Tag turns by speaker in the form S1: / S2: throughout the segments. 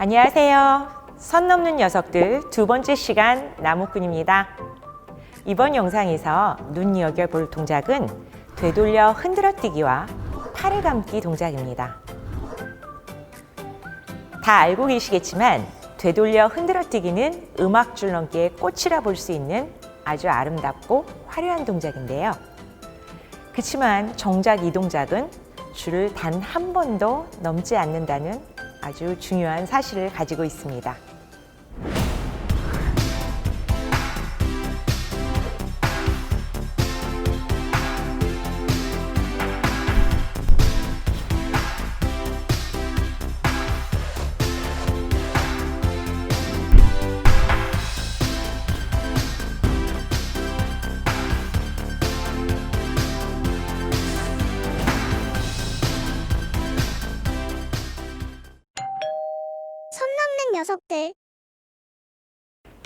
S1: 안녕하세요. 선 넘는 녀석들 두 번째 시간 나무꾼입니다. 이번 영상에서 눈 여겨볼 동작은 되돌려 흔들어뛰기와 팔을 감기 동작입니다. 다 알고 계시겠지만 되돌려 흔들어뛰기는 음악 줄넘기의 꽃이라 볼 수 있는 아주 아름답고 화려한 동작인데요. 그렇지만 정작 이 동작은 줄을 단 한 번도 넘지 않는다는 아주 중요한 사실을 가지고 있습니다.
S2: 녀석들.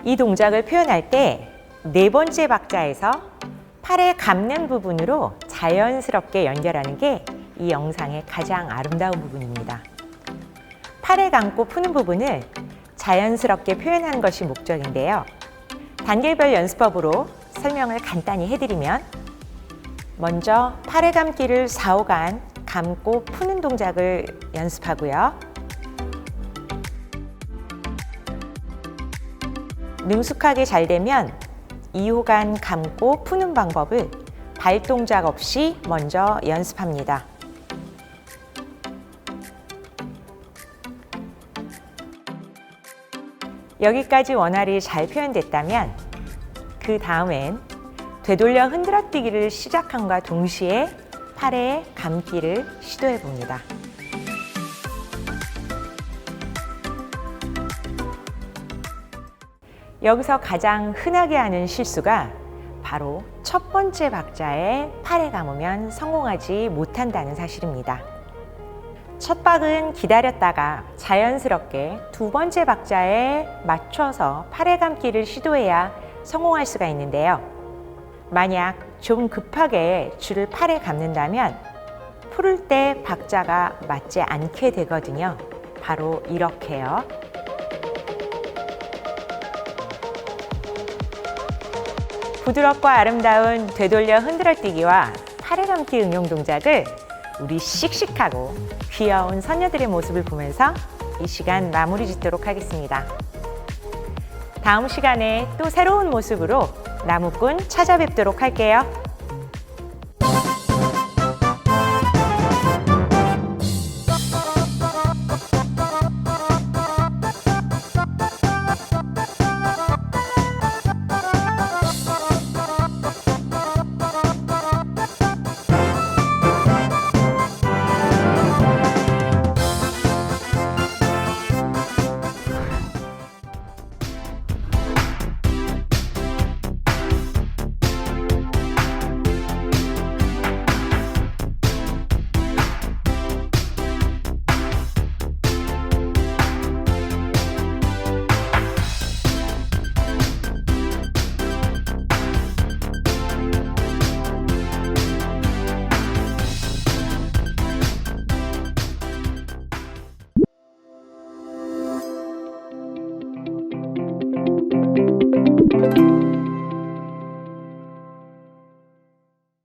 S1: 이 동작을 표현할 때 네 번째 박자에서 팔에 감는 부분으로 자연스럽게 연결하는 게 이 영상의 가장 아름다운 부분입니다. 팔에 감고 푸는 부분을 자연스럽게 표현하는 것이 목적인데요. 단계별 연습법으로 설명을 간단히 해드리면 먼저 팔에 감기를 4, 5간 감고 푸는 동작을 연습하고요. 능숙하게 잘 되면 2호간 감고 푸는 방법을 발 동작 없이 먼저 연습합니다. 여기까지 원활히 잘 표현됐다면 그 다음엔 되돌려 흔들어뛰기를 시작함과 동시에 팔에 감기를 시도해 봅니다. 여기서 가장 흔하게 하는 실수가 바로 첫 번째 박자에 팔에 감으면 성공하지 못한다는 사실입니다. 첫 박은 기다렸다가 자연스럽게 두 번째 박자에 맞춰서 팔에 감기를 시도해야 성공할 수가 있는데요. 만약 좀 급하게 줄을 팔에 감는다면 풀을 때 박자가 맞지 않게 되거든요. 바로 이렇게요. 부드럽고 아름다운 되돌려 흔들어 뛰기와 팔에 감기 응용 동작을 우리 씩씩하고 귀여운 선녀들의 모습을 보면서 이 시간 마무리 짓도록 하겠습니다. 다음 시간에 또 새로운 모습으로 나무꾼 찾아뵙도록 할게요.